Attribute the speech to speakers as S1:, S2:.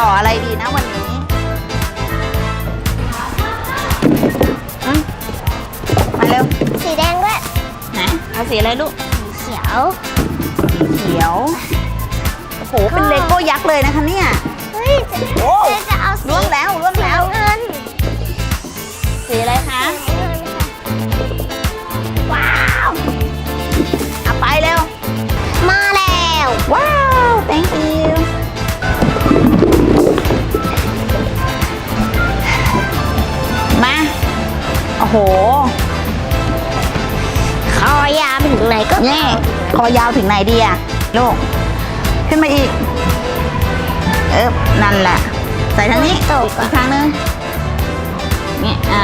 S1: ต่ออะไรดีนะวันนี้อืมมาเร็ว
S2: สีแดงด้วย
S1: ไหนเอาสีอะไรลูก
S2: สีเขียว
S1: เขียว โอ้โห เป็นเลโก้ยักษ์เลยนะคะเนี่ย
S2: เฮ้ยจะ
S1: โอ้
S2: จะจะเอาสี
S1: ร่วงแล้วร่วงแล้ว
S2: เงิน
S1: สีอะไรคะ ห
S2: คอยาวไปถึงไหนก็
S1: นี่ คอยาวถึงไหนดีอะลูก ขึ้นมาอีก เออนั่นแหละ ใส่ทางนี้ตกอีกทางนึงนี่เออ